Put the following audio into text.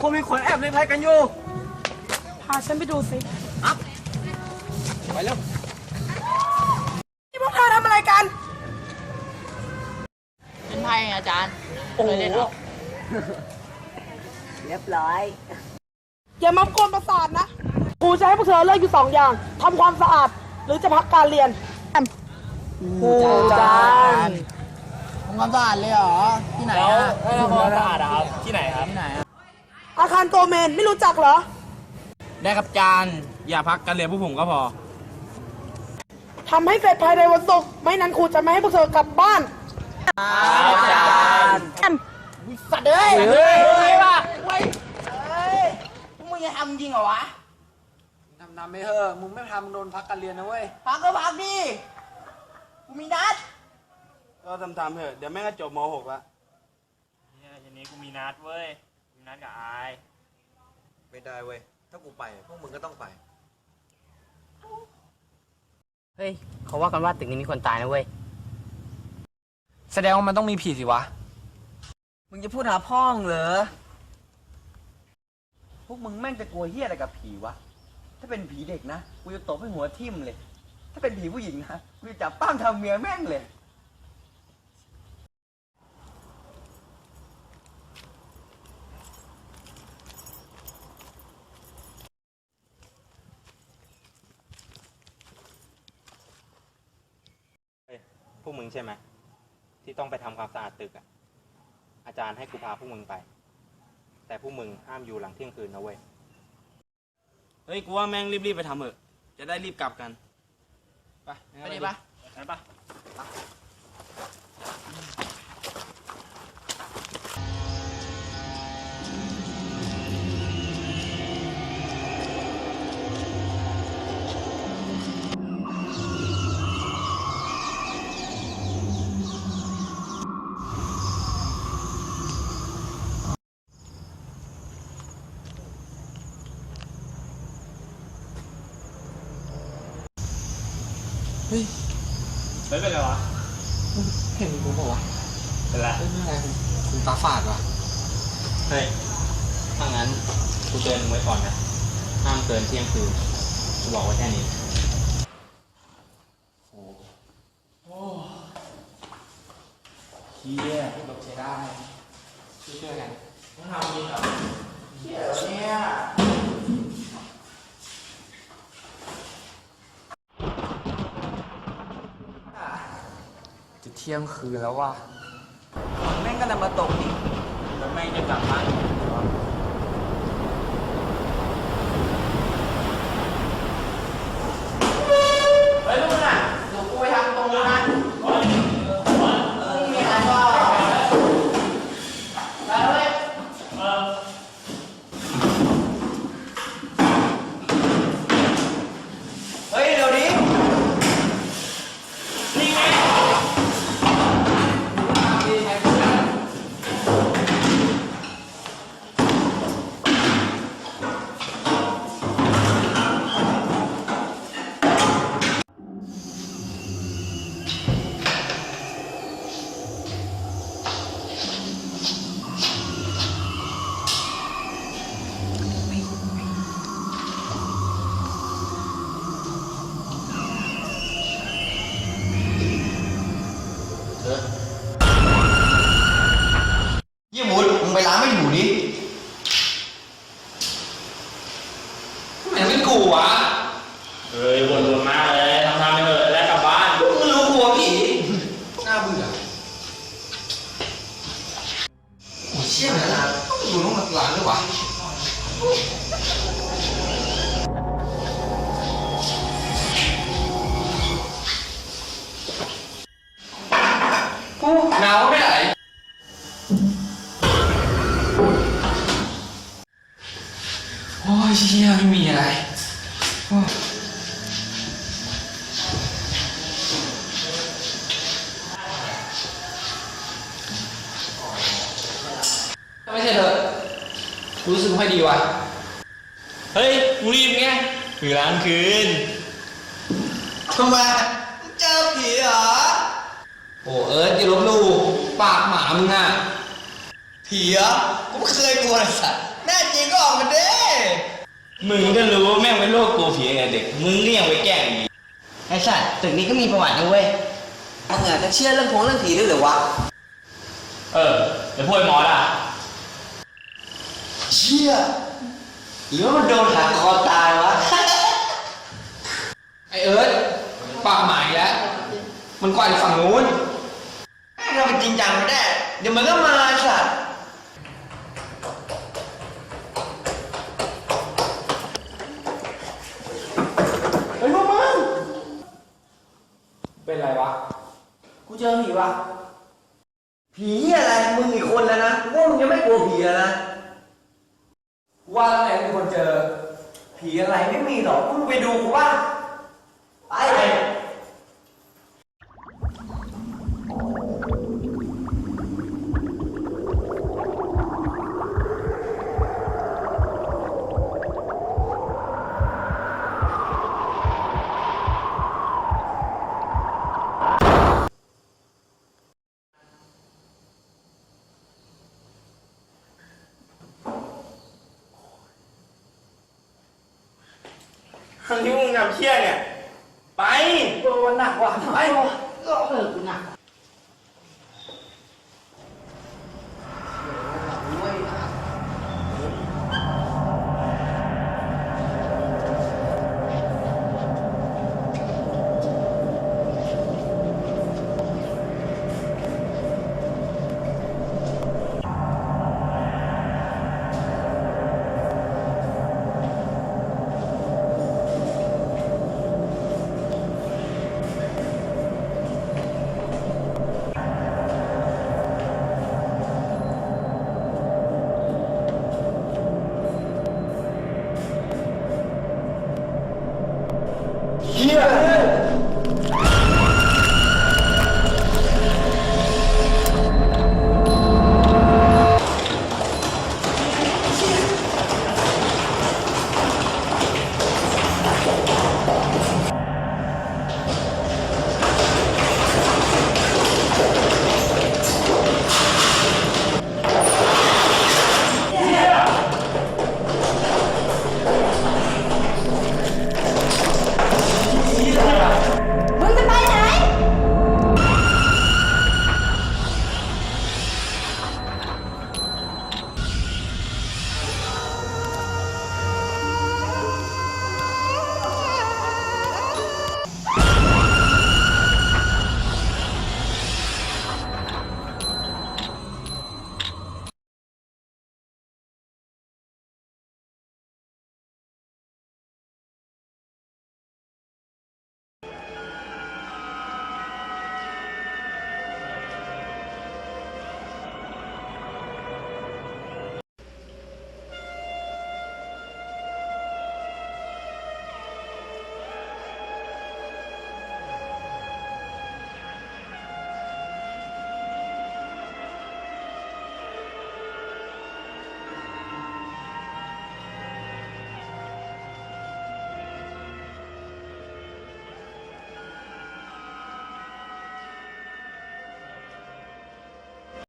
คงมีคนแอบเล่นไพ่กันอยู่ พาฉันไปดูสิไปเร็วนี่พวกเธอทำอะไรกัน เป็นไพ่ไงอาจารย์โอ้โหเคยเล่นเหรอเรียบร้อย อย่ามากวนประสาทนะครูจะให้พวกเธอเลือกอยู่สองอย่างทำความสะอาด หรือจะพักการเรียนครูจานทำความสะอาดเลยเหรอ ที่ไหนอะแล้วความสะอาดอะครับ ที่ไหนครับ ที่ไหนอะ อาคารโกเมนไม่รู้จักเหรอ ได้ครับอาจารย์อย่าพักการเรียนพวกผมก็พอ ทำให้เสร็จภายในวันศุกร์ไม่นั้นครูจะไม่ให้พวกเธอกลับบ้านอาจารย์สัตว์เอ้ยเฮ้ยเฮ้ยว่ะพวกมึงจะทำจริงเหรอวะทำทำไม่เถอะมึงไม่ทำมึงโดนพักการเรียนนะเว้ย พักก็พักดิกูมีนัด ก็ทำทำเถอะเดี๋ยวแม่งก็จบม .6 ละเนี่ยทีนี้กูมีนัดเว้ย มีนัดกับอายไม่ได้เว้ย ถ้ากูไปพวกมึงก็ต้องไป เฮ้ย เขาว่ากันว่าตึกนี้มีคนตายนะเว้ย แสดงว่ามันต้องมีผีสิวะ มึงจะพูดหาพ่องเหรอ พวกมึงแม่งจะกลัวเฮี้ยอะไรกับผีวะ ถ้าเป็นผีเด็กนะ กูจะตบให้หัวทิ่มเลย ถ้าเป็นผีผู้หญิงนะ กูจะจับปั้มทำเมียแม่งเลย วกมึงใช่ไหมที่ต้องไปทำความสะอาดตึกอะอาจารย์ให้กูพาพวกมึงไป แต่พวกมึงห้ามอยู่หลังเที่ยงคืนนะเว้ยเฮ้ยกูว่าแม่งรีบๆไปทำเถอะ จะได้รีบกลับกันไปไปดิปะไปปะ เป็นไรวะเห็นกูบอกว่าเป็นไรเอ้ยไม่เป็นไรคุณคุณตาฝาดวะเฮ้ยถ้างั้นกูเตือนมึงไว้ก่อนนะห้ามเกินเที่ยงคืนกูบอกไว้แค่นี้เฮียลบใช้ได้ช่วยๆกันต้องทำจริงเหรอเนี่ย เที่ยงคืนแล้วว่ะ แม่งก็นำมาตกอีกแล้วแม่งจะกลับบ้าน ยี่ยมุดมึงไปร้านไม่อยู่ดิทำไมเป็นกูวะเฮ้ยวนวนมากเลยทำทำไปเถอะแล้วกลับบ้านมึงรู้กลัวผีน่าเบื่อโอ้ยเชี่ยเลยนะต้องอยู่น้องหลังด้วยวะ ยเชี่ยไม่มีอะไรโอ้ยไม่ใช่เถอะกูรู้สึกไม่ค่อยดีว่ะ เฮ้ยมึงรีบไงถึงร้านคืนทำไมเจอผีเหรอ โอ้เอิร์ธอย่าลบหลู่ปากหมามึงอะ ผีเหรอกูไม่เคยกลัวเลยสัตว์แน่จริงก็ออกมาเด้ มึงก็รู้ว่าแม่งเป็นโรคกลัวผีไงเด็ก มึงก็ยังไปแกล้งอีกไอ้สัตว์ตึกนี้ก็มีประวัตินะเว้ยมึงอาจจะเชื่อเรื่องพงเรื่องผีด้วยเหรือวะ เออเดี๋ยวพูดไอ้หมอล่ะ เชี่ยหรือว่ามันโดนหักคอตายวะ ไอเอิร์ธปากหมายแล้ว มันกวาดอยู่ฝั่งนู้นแม่งเราเป็นจริงจังไม่ได้ เดี๋ยวมันก็มาไอ้สัตว์ เฮ้ยพวกมึง เป็นไร วะ กูเจอผีวะ ผีอะไร มึงอีกคนแล้วนะกูว่ามึงยังไม่กลัวผีแล้วนะว่าแล้วไงมีคนเจอ ผีอะไรไม่มีหรอกมึงไปดูกูว่าไป ที่มึงทำเชี่ยเนี่ย ไปเออวันหนักว่ะไป เออกูหนัก